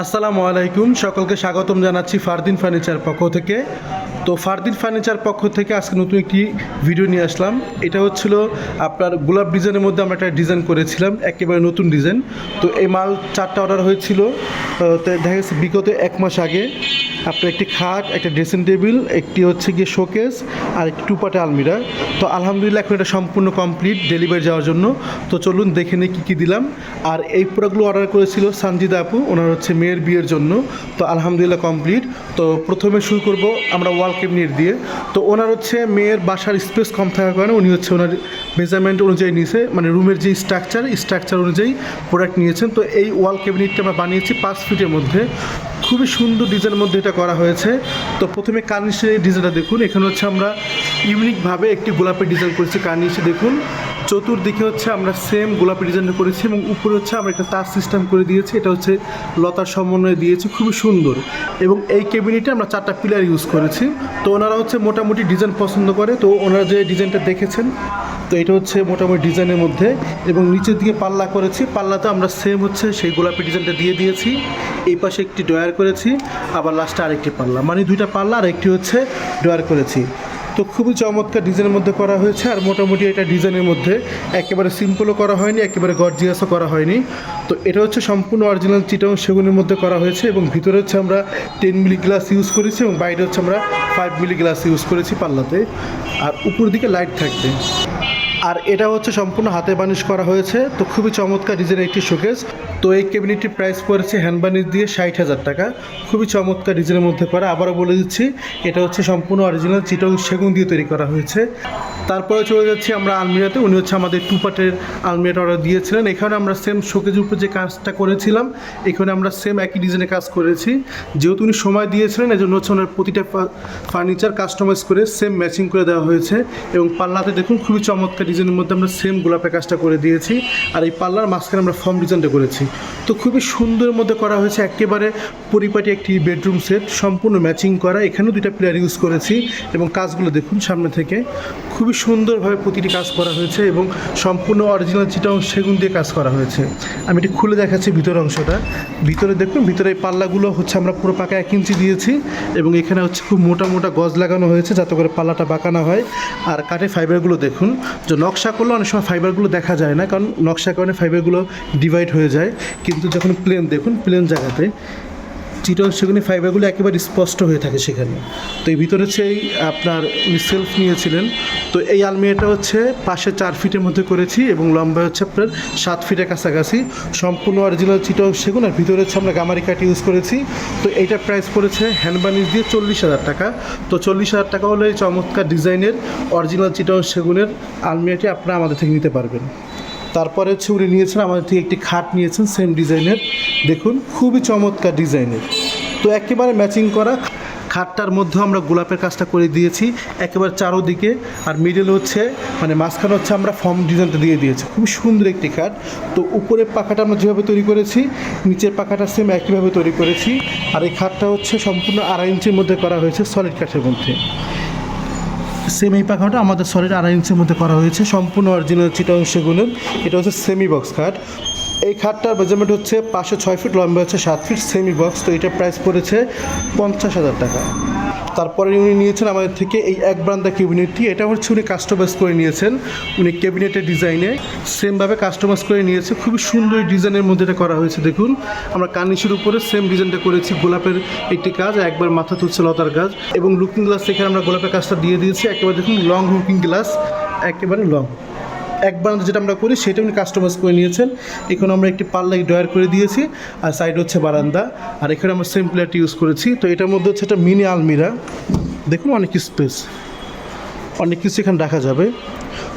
আসসালামু আলাইকুম, সকলকে স্বাগতম জানাচ্ছি ফারদিন ফার্নিচার পক্ষ থেকে। তো ফারদিন ফার্নিচার পক্ষ থেকে আজকে নতুন একটি ভিডিও নিয়ে আসলাম। এটা হচ্ছিল আপনার গোলাপ ডিজাইনের মধ্যে আমরা একটা ডিজাইন করেছিলাম, একেবারে নতুন ডিজাইন। তো এই মাল চারটা অর্ডার হয়েছিল তো দেখা গেছে বিগত এক মাস আগে আপনার একটি খাট, একটা ড্রেসিং টেবিল, একটি হচ্ছে গিয়ে শোকেস, আর একটি টুপাটে আলমিরা। তো আলহামদুলিল্লাহ এখন এটা সম্পূর্ণ কমপ্লিট ডেলিভারি যাওয়ার জন্য। তো চলুন দেখে নিই কী কী দিলাম। আর এই প্রোডাক্টগুলো অর্ডার করেছিল সঞ্জিদা আপু, ওনার হচ্ছে মেয়ের বিয়ের জন্য। তো আলহামদুলিল্লাহ কমপ্লিট তো প্রথমে শুরু করব আমরা ওয়াল ক্যাবিনেট দিয়ে। তো ওনার হচ্ছে মেয়ের বাসার স্পেস কম থাকার কারণে উনি হচ্ছে ওনার মেজারমেন্ট অনুযায়ী নিয়েছে। মানে রুমের যে স্ট্রাকচার স্ট্রাকচার অনুযায়ী প্রোডাক্ট নিয়েছেন। তো এই ওয়াল ক্যাবিনেটটা আমরা বানিয়েছি পাঁচ ফিটের মধ্যে। খুবই সুন্দর ডিজাইনের মধ্যে এটা করা হয়েছে। তো প্রথমে কার্নিশের ডিজাইনটা দেখুন। এখানে হচ্ছে আমরা ইউনিকভাবে একটি গোলাপের ডিজাইন করেছি। কার্নিশে দেখুন। চতুর্দিকে হচ্ছে আমরা সেম গোলাপি ডিজাইনটা করেছি এবং উপরে হচ্ছে আমরা একটা তার সিস্টেম করে দিয়েছি। এটা হচ্ছে লতার সমন্বয়ে দিয়েছি, খুবই সুন্দর। এবং এই কেবিনেটে আমরা চারটা পিলার ইউজ করেছি। তো ওনারা হচ্ছে মোটামুটি ডিজাইন পছন্দ করে। তো ওনারা যে ডিজাইনটা দেখেছেন, তো এটা হচ্ছে মোটামুটি ডিজাইনের মধ্যে। এবং নিচের দিকে পাল্লা করেছি। পাল্লাতে আমরা সেম হচ্ছে সেই গোলাপি ডিজাইনটা দিয়ে দিয়েছি। এই পাশে একটি ডয়ার করেছি। আবার লাস্টে আরেকটি পাল্লা। মানে দুইটা পাল্লা আর একটি হচ্ছে ডয়ার করেছি। তো খুবই চমৎকার ডিজাইনের মধ্যে করা হয়েছে, আর মোটামুটি এটা ডিজাইনের মধ্যে একেবারে সিম্পলও করা হয়নি, একেবারে গর্জিয়াসও করা হয়নি। তো এটা হচ্ছে সম্পূর্ণ অরিজিনাল চিটাং সেগুনের মধ্যে করা হয়েছে, এবং ভিতরে হচ্ছে আমরা টেন মিলি গ্লাস ইউজ করেছি, এবং বাইরে হচ্ছে আমরা ফাইভ মিলি গ্লাস ইউজ করেছি পাল্লাতে। আর উপর দিকে লাইট থাকবে। আর এটা হচ্ছে সম্পূর্ণ হাতে বানিশ করা হয়েছে। তো খুবই চমৎকার ডিজাইনের একটি শোকেস। তো এই ক্যাবিনেটটির প্রাইস পড়েছে হ্যান্ড বানিশ দিয়ে ষাট হাজার টাকা। খুবই চমৎকার ডিজাইনের মধ্যে করা। আবারও বলে দিচ্ছি, এটা হচ্ছে সম্পূর্ণ অরিজিনাল চিটং সেগুন দিয়ে তৈরি করা হয়েছে। তারপরে চলে যাচ্ছি আমরা আলমিরাতে। উনি হচ্ছে আমাদের টু পার্টের আলমিরাটা অর্ডার দিয়েছিলেন। এখানে আমরা সেম শোকেজের উপর যে কাজটা করেছিলাম, এখানে আমরা সেম একই ডিজাইনের কাজ করেছি। যেহেতু উনি সময় দিয়েছিলেন এই জন্য হচ্ছে ওনার প্রতিটা ফার্নিচার কাস্টমাইজ করে সেম ম্যাচিং করে দেওয়া হয়েছে। এবং পাল্লাতে দেখুন, খুবই চমৎকার ডিজাইনের মধ্যে আমরা সেম গোলাপের কাজটা করে দিয়েছি আর এই পাল্লার মাঝখানে আমরা ফর্ম ডিজাইনটা করেছি। তো খুবই সুন্দরের মধ্যে করা হয়েছে, একেবারে পরিপাটি একটি বেডরুম সেট সম্পূর্ণ ম্যাচিং করা। এখানেও দুইটা প্লেয়ার ইউজ করেছি এবং কাজগুলো দেখুন সামনে থেকে। খুবই সুন্দরভাবে প্রতিটি কাজ করা হয়েছে এবং সম্পূর্ণ অরিজিনাল চিটাং সেগুন দিয়ে কাজ করা হয়েছে। আমি এটি খুলে দেখাচ্ছি ভিতরের অংশটা। ভিতরে দেখুন, ভিতরে এই পাল্লাগুলো হচ্ছে আমরা পুরো পাকা এক ইঞ্চি দিয়েছি এবং এখানে হচ্ছে খুব মোটা মোটা গজ লাগানো হয়েছে যাতে করে পাল্লাটা বাঁকানো হয়। আর কাঠের ফাইবারগুলো দেখুন যে নকশা করলে অনেক সময় ফাইবারগুলো দেখা যায় না, কারণ নকশা কারণে ফাইবারগুলো ডিভাইড হয়ে যায়। কিন্তু যখন প্লেন দেখুন প্লেন জায়গাতে চিটন সেগুনি ফাইবারগুলো একেবারে স্পষ্ট হয়ে থাকে সেখানে। তো এই ভিতরে এই আপনার সেলফ নিয়েছিলেন। তো এই আলমিরাটা হচ্ছে পাশে চার ফিটের মধ্যে করেছি এবং লম্বা হচ্ছে আপনার সাত ফিটের কাছাকাছি। সম্পূর্ণ অরিজিনাল চিটন সেগুন আর ভিতরে হচ্ছে আমরা গামারি কাঠ ইউজ করেছি। তো এইটার প্রাইস পড়েছে হ্যান্ড বানিশ দিয়ে চল্লিশ হাজার টাকা। তো চল্লিশ হাজার টাকা হলে এই চমৎকার ডিজাইনের অরিজিনাল চিটন সেগুনের আলমিরাটি আপনারা আমাদের থেকে নিতে পারবেন। তারপরে হচ্ছে উনি নিয়েছেন, আমাদের থেকে একটি খাট নিয়েছেন সেম ডিজাইনের দেখুন, খুবই চমৎকার ডিজাইনের তো একেবারে ম্যাচিং করা খাটটার মধ্যে আমরা গোলাপের কাজটা করে দিয়েছি, একেবারে চারোদিকে। আর মিডল হচ্ছে মানে মাঝখানে হচ্ছে আমরা ফর্ম ডিজাইনটা দিয়ে দিয়েছি। খুবই সুন্দর একটি খাট। তো উপরের পাখাটা আমরা যেভাবে তৈরি করেছি, নিচের পাখাটা সেম একইভাবে তৈরি করেছি। আর এই খাটটা হচ্ছে সম্পূর্ণ আড়াই ইঞ্চির মধ্যে করা হয়েছে সলিড কাঠের মধ্যে। সেম পাখাটা আমাদের সলিড আড়াই ইঞ্চের মধ্যে করা হয়েছে। সম্পূর্ণ অরিজিনাল চিটাং সেগুলোর এটা হচ্ছে সেমি বক্স খাট। এই খাটটার মেজারমেন্ট হচ্ছে পাশে ছয় ফিট, লম্বা হচ্ছে সাত ফিট সেমি বক্স তো এটার প্রাইস পড়েছে পঞ্চাশ হাজার টাকা। তারপরে উনি নিয়েছেন আমাদের থেকে এই এক ব্রান্দা ক্যাবিনেটটি এটা হচ্ছে উনি কাস্টমাইজ করে নিয়েছেন, উনি ক্যাবিনেটের ডিজাইনে সেমভাবে কাস্টমাইজ করে নিয়েছে, খুবই সুন্দর ডিজাইনের মধ্যে এটা করা হয়েছে, দেখুন। আমরা কার্নিশের উপরে সেম ডিজাইনটা করেছি, গোলাপের একটি কাজ একবার মাথা তুলছে লতার গাছ এবং লুকিং গ্লাস এখানে আমরা গোলাপের কাজটা দিয়ে দিয়েছি, একেবারে দেখুন লং লুকিং গ্লাস একেবারে লং একবার যেটা আমরা করি সেটা উনি কাস্টমাইজ করে নিয়েছেন। এখানে আমরা একটি পাল্লা ডয়ার করে দিয়েছি, আর সাইড হচ্ছে বারান্দা। আর এখানে আমরা সেম প্লেয়ারটি ইউজ করেছি। তো এটার মধ্যে হচ্ছে একটা মিনি আলমিরা দেখুন অনেক স্পেস অনেক কিছু এখানে রাখা যাবে।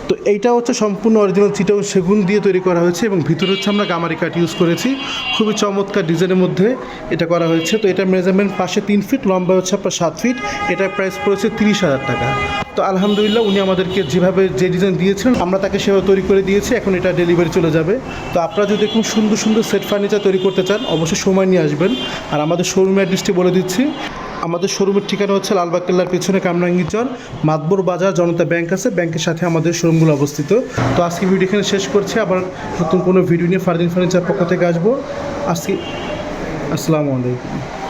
তো এইটা হচ্ছে সম্পূর্ণ অরিজিনাল চিটাও সেগুন দিয়ে তৈরি করা হয়েছে এবং ভিতরে হচ্ছে আমরা গামারি কাঠ ইউজ করেছি। খুবই চমৎকার ডিজাইনের মধ্যে এটা করা হয়েছে। তো এটা মেজারমেন্ট পাশে তিন ফিট লম্বা হচ্ছে আপনার সাত ফিট এটার প্রাইস পড়েছে তিরিশ হাজার টাকা। তো আলহামদুলিল্লাহ উনি আমাদেরকে যেভাবে যে ডিজাইন দিয়েছিলেন, আমরা তাকে সেভাবে তৈরি করে দিয়েছি। এখন এটা ডেলিভারি চলে যাবে। তো আপনারা যদি খুব সুন্দর সুন্দর সেট ফার্নিচার তৈরি করতে চান, অবশ্যই সময় নিয়ে আসবেন। আর আমাদের শোরুম অ্যাড্রেসটি বলে দিচ্ছি। আমাদের শোরুমের ঠিকানা হচ্ছে লালবাগ কেল্লার পিছনে কামরাঙ্গি চর মাতবর বাজার, জনতা ব্যাংক আছে, ব্যাংকের সাথে আমাদের শোরুমগুলো অবস্থিত। তো আজকে ভিডিও এখানে শেষ করছি, আবার নতুন কোনো ভিডিও নিয়ে ফার্দিন ফার্নিচার পক্ষ থেকে আসব। আজকে আসসালামু আলাইকুম।